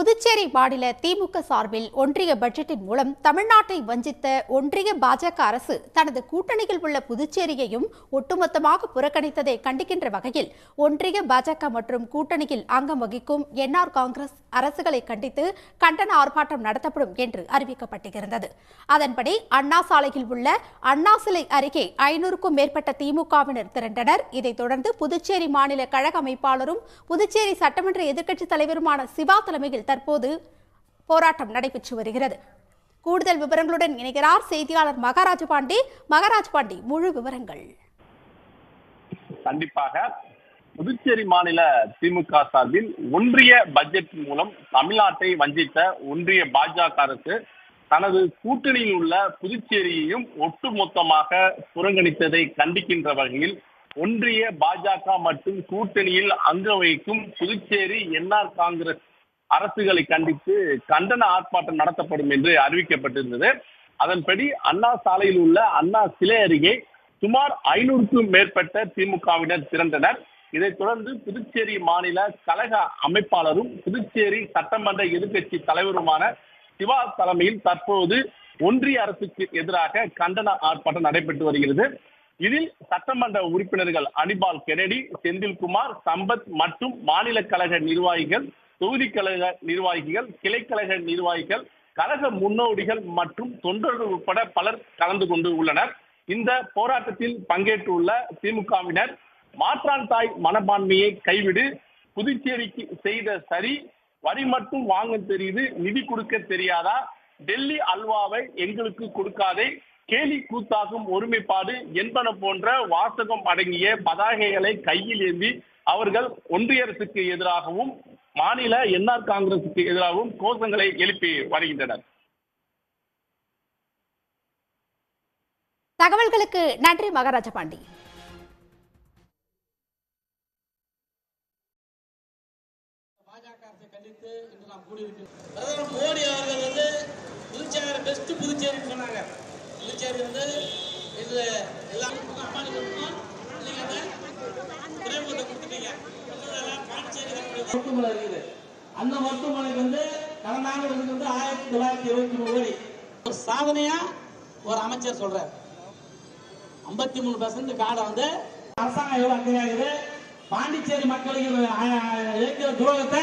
புதுச்சேரி மாநில திமுக சார்பில் ஒன்றிய பட்ஜெட்டின் மூலம் தமிழ்நாட்டை வஞ்சித்த ஒன்றிய பாஜக அரசு தனது கூட்டணியில் உள்ள புதுச்சேரியையும் ஒட்டுமொத்தமாக புறக்கணித்ததை கண்டிக்கின்ற வகையில் ஒன்றிய பாஜக மற்றும் கூட்டணியில் அங்கம் வகிக்கும் என்ஆர் காங்கிரஸ் அரசுகளை கண்டித்து கண்டன ஆர்ப்பாட்டம் நடத்தப்படும் என்று அறிவிக்கப்பட்டிருந்தது. அதன்படி அண்ணா சாலையில் உள்ள அண்ணா சிலை அருகே ஐநூறுக்கும் மேற்பட்ட திமுகவினர் திரண்டனர். இதைத் தொடர்ந்து புதுச்சேரி மாநில கழக அமைப்பாளரும் புதுச்சேரி சட்டமன்ற எதிர்க்கட்சித் தலைவருமான சிவா தலைமையில் தற்போது போராட்டம் நடைபெற்று வருகிறது. கூடுதல் விவரங்களுடன் இணைகிறார் செய்தியாளர் மகாராஜ் பாண்டி. மகாராஜ் பாண்டி முழு விவரங்கள். கண்டிப்பாக புதுச்சேரி மாநில திமுக சார்பில் ஒன்றிய பட்ஜெட் மூலம் தமிழ்நாட்டை வஞ்சித்த ஒன்றிய பாஜக அரசு தனது கூட்டணியில் உள்ள புதுச்சேரியையும் ஒட்டுமொத்தமாக புறங்கணித்ததை கண்டிக்கின்ற வகையில் ஒன்றிய பாஜக மற்றும் கூட்டணியில் அங்க வகிக்கும் புதுச்சேரி என்ஆர் காங்கிரஸ் அரசுகளை கண்டித்து கண்டன ஆர்ப்பாட்டம் நடத்தப்படும் என்று அறிவிக்கப்பட்டிருந்தது. அதன்படி அண்ணா சாலையில் உள்ள அண்ணா சிலை அருகே சுமார் ஐநூறுக்கும் மேற்பட்ட திமுகவினர் திரண்டனர். இதைத் தொடர்ந்து புதுச்சேரி மாநில கழக அமைப்பாளரும் புதுச்சேரி சட்டமன்ற எதிர்க்கட்சி தலைவருமான சிவா தலைமையில் தற்போது ஒன்றிய அரசுக்கு எதிராக கண்டன ஆர்ப்பாட்டம் நடைபெற்று வருகிறது. இதில் சட்டமன்ற உறுப்பினர்கள் அனிபால் கெனடி செந்தில்குமார் சம்பத் மற்றும் மாநில கழக நிர்வாகிகள் தொகுதி கழக நிர்வாகிகள் கிளைக்கழக நிர்வாகிகள் கழக முன்னோடிகள் மற்றும் தொண்டர்கள் உட்பட பலர் கலந்து கொண்டு உள்ளனர். இந்த போராட்டத்தில் பங்கேற்றுள்ள திமுகவினர் மாற்றான் தாய் மனப்பான்மையை கைவிடு. புதுச்சேரிக்கு செய்த சரி வரி மட்டும் வாங்க தெரியுது நிதி கொடுக்க தெரியாதா? டெல்லி அல்வாவை எங்களுக்கு கொடுக்காதே கேலி கூத்தாகும் ஒருமைப்பாடு என்பன போன்ற வாசகம் அடங்கிய பதாகைகளை கையில் ஏந்தி அவர்கள் ஒன்றிய அரசுக்கு எதிராகவும் மாநில என்ஆர் காங்கிரசுக்கு எதிராகவும் கோஷங்களை எழுப்பி வருகின்றனர். தகவல்களுக்கு நன்றி மகாராஜ பாண்டி. பிரதமர் மோடி அவர்கள் வந்து புதுச்சேரி பெஸ்ட் புதுச்சேரின்னு சொன்னாங்க. புதுச்சேரி வந்து இன்று எல்லாம் அம்பானி கொடுக்கணும் நீங்க வந்து துறைமுகத்தை கொடுத்துட்டீங்க. பாண்டிச்சேரி நம்முடைய மருத்துவமனை இருக்குது. அந்த மருத்துவமனைக்கு வந்து கடந்த ஆண்டு வந்து ஆயிரத்தி தொள்ளாயிரத்தி இருபத்தி மூணு வரை. ஒரு சாதனையா ஒரு அமைச்சர் சொல்றார். ஐம்பத்தி மூணு பர்சன்ட் காடை வந்து அரசாங்கம் எவ்வளோ அக்கறையாகுது பாண்டிச்சேரி மக்களுக்கு இழைக்கிற துரோகத்தை